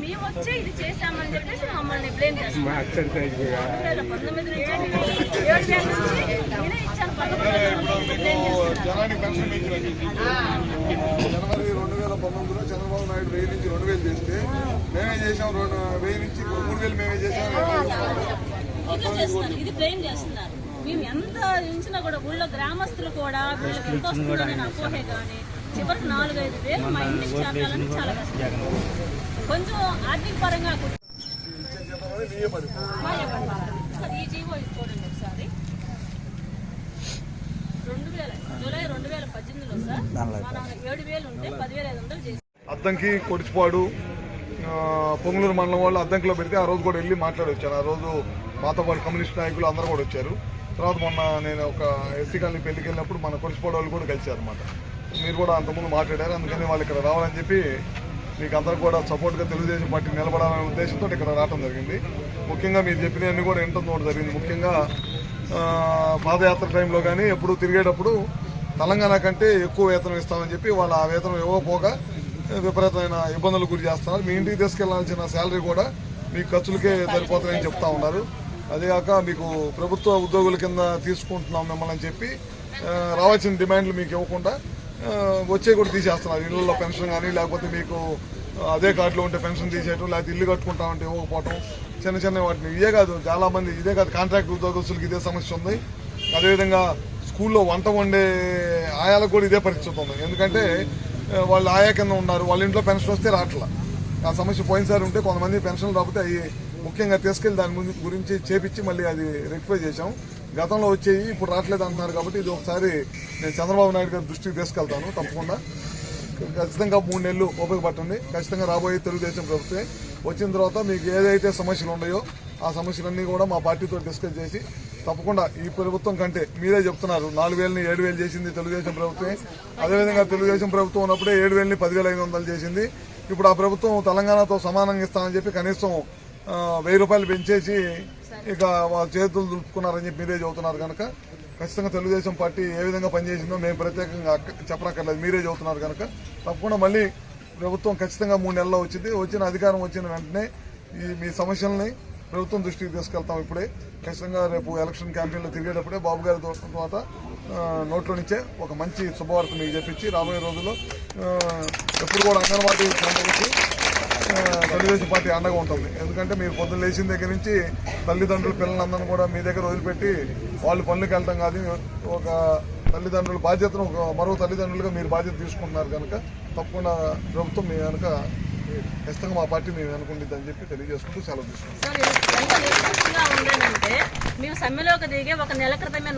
మేము వచ్చే ఇది చేశామని చెప్పేసి మమ్మల్ని బ్లేమ్ రెండు వేల పంతొమ్మిది నుంచి ఏడు వేల నుంచి నేనే ఇచ్చాను జనవరి రెండు వేల పంతొమ్మిదిలో చంద్రబాబు నాయుడు వెయ్యి నుంచి రెండు వేలు చేస్తే మేమే చేసాం రెండు వెయ్యి నుంచి మూడు వేలు మేమే చేసాం. ఇది చేస్తున్నారు ఇది బ్లేమ్ చేస్తున్నారు. మేము ఎంత ఇచ్చినా కూడా ఊళ్ళో గ్రామస్తులు కూడా వీళ్ళకి ఎంత వస్తుందని అపోహే కానీ చివరికి నాలుగైదు వేలు మా ఇంటికి చేరాలని చాలా కష్టం. కొంచెం ఆర్థిక పరంగా. సార్ ఈ జీవో ఇది చూడండి ఒకసారి. రెండు వేల జూలై రెండు వేల పద్దెనిమిదిలో సార్ మనం ఏడు వేలు ఉంటే పదివేల ఐదు వందలు చేసి అద్దంకి కొడిచిపాడు పొంగులూరు మండలం వాళ్ళు అద్దంకిలో పెడితే ఆ రోజు కూడా వెళ్ళి మాట్లాడి వచ్చాను ఆ రోజు మాతో పాటు కమ్యూనిస్ట్ నాయకులు అందరూ కూడా వచ్చారు. తర్వాత మొన్న నేను ఒక ఎస్సీ కాలనీ పెళ్ళికి వెళ్ళినప్పుడు మన కొడిచిపాడు వాళ్ళు కూడా కలిశారు అనమాట మీరు కూడా అంతకుముందు మాట్లాడారు. అందుకని వాళ్ళు ఇక్కడ రావాలని చెప్పి మీకు అందరూ కూడా సపోర్ట్గా తెలుగుదేశం పార్టీ నిలబడాలనే ఉద్దేశంతో ఇక్కడ రావడం జరిగింది. ముఖ్యంగా మీరు చెప్పినవన్నీ కూడా వింటం కూడా జరిగింది. ముఖ్యంగా పాదయాత్ర టైంలో కానీ ఎప్పుడు తిరిగేటప్పుడు తెలంగాణ కంటే ఎక్కువ వేతనం ఇస్తామని చెప్పి వాళ్ళు ఆ వేతనం ఇవ్వకపోగా విపరీతమైన ఇబ్బందులు గురి చేస్తున్నారు. మీ ఇంటికి తీసుకెళ్ళాల్సిన శాలరీ కూడా మీ ఖర్చులకే సరిపోతాయని చెప్తా ఉన్నారు. అదేగాక మీకు ప్రభుత్వ ఉద్యోగుల కింద తీసుకుంటున్నాం మిమ్మల్ని అని చెప్పి రావాల్సిన డిమాండ్లు మీకు ఇవ్వకుండా వచ్చే కూడా తీసేస్తున్నారు. ఇళ్ళల్లో పెన్షన్ కానీ లేకపోతే మీకు అదే కార్డులో ఉంటే పెన్షన్ తీసేయటం లేకపోతే ఇల్లు కట్టుకుంటామంటే ఇవ్వకపోవటం చిన్న చిన్న వాటిని. ఇదే కాదు చాలా మంది ఇదే కాదు కాంట్రాక్ట్ ఉద్యోగస్తులకు ఇదే సమస్య ఉంది. అదేవిధంగా స్కూల్లో వంట వండే ఆయాలకు కూడా ఇదే పరిస్థితి ఉంది. ఎందుకంటే వాళ్ళు ఆయా కింద ఉన్నారు. వాళ్ళ ఇంట్లో పెన్షన్ వస్తే రావట్లేదు ఆ సమస్య పోయినసారి ఉంటే కొంతమంది పెన్షన్లు రాకపోతే అవి ముఖ్యంగా తీసుకెళ్ళి దాని ముందు గురించి చేపించి మళ్ళీ అది రెక్టిఫై చేశాం. గతంలో వచ్చేవి ఇప్పుడు రావట్లేదు అంటున్నారు కాబట్టి ఇది ఒకసారి నేను చంద్రబాబు నాయుడు గారి దృష్టికి తీసుకెళ్తాను తప్పకుండా. ఖచ్చితంగా మూడు నెలలు ఉపయోగపడుతుంది ఖచ్చితంగా రాబోయే తెలుగుదేశం ప్రభుత్వమే. వచ్చిన తర్వాత మీకు ఏదైతే సమస్యలు ఉన్నాయో ఆ సమస్యలన్నీ కూడా మా పార్టీతో డిస్కస్ చేసి తప్పకుండా ఈ ప్రభుత్వం కంటే మీరే చెప్తున్నారు నాలుగు వేలని ఏడు వేలు చేసింది తెలుగుదేశం ప్రభుత్వమే. అదేవిధంగా తెలుగుదేశం ప్రభుత్వం ఉన్నప్పుడే ఏడు వేలని పదివేల ఐదు వందలు చేసింది. ఇప్పుడు ఆ ప్రభుత్వం తెలంగాణతో సమానంగా ఇస్తామని చెప్పి కనీసం వెయ్యి రూపాయలు పెంచేసి ఇక వాళ్ళ చేతులు దులుపుకున్నారని చెప్పి మీరే చదువుతున్నారు కనుక ఖచ్చితంగా తెలుగుదేశం పార్టీ ఏ విధంగా పనిచేసిందో మేము ప్రత్యేకంగా చెప్పనక్కర్లేదు. మీరే చదువుతున్నారు కనుక తప్పకుండా మళ్ళీ ప్రభుత్వం ఖచ్చితంగా మూడు నెలల్లో వచ్చింది. వచ్చిన అధికారం వచ్చిన వెంటనే ఈ మీ సమస్యల్ని ప్రభుత్వం దృష్టికి తీసుకెళ్తాం ఇప్పుడే. ఖచ్చితంగా రేపు ఎలక్షన్ క్యాంపెయిన్లో తిరిగేటప్పుడే బాబు గారి తర్వాత నోట్లో నుంచే ఒక మంచి శుభవార్త మీకు చెప్పించి రాబోయే రోజుల్లో ఎప్పుడు కూడా అంగన్వాడీ తెలుగుదేశం పార్టీ అండగా ఉంటుంది. ఎందుకంటే మీరు పొద్దున్న లేచిన దగ్గర నుంచి తల్లిదండ్రులు పిల్లలందరినీ కూడా మీ దగ్గర వదిలిపెట్టి వాళ్ళు పనులకు వెళ్ళటం కాదు. ఒక తల్లిదండ్రుల బాధ్యతను ఒక మరో తల్లిదండ్రులుగా మీరు బాధ్యత తీసుకుంటున్నారు కనుక తప్పకుండా ప్రభుత్వం మీ కనుక ఖచ్చితంగా మా పార్టీ మేము అనుకుంటుంది అని చెప్పి తెలియజేసుకుంటూ సెలవు తీసుకుంటాం మేము సమ్మెలోకి ఒక నెల క్రితమే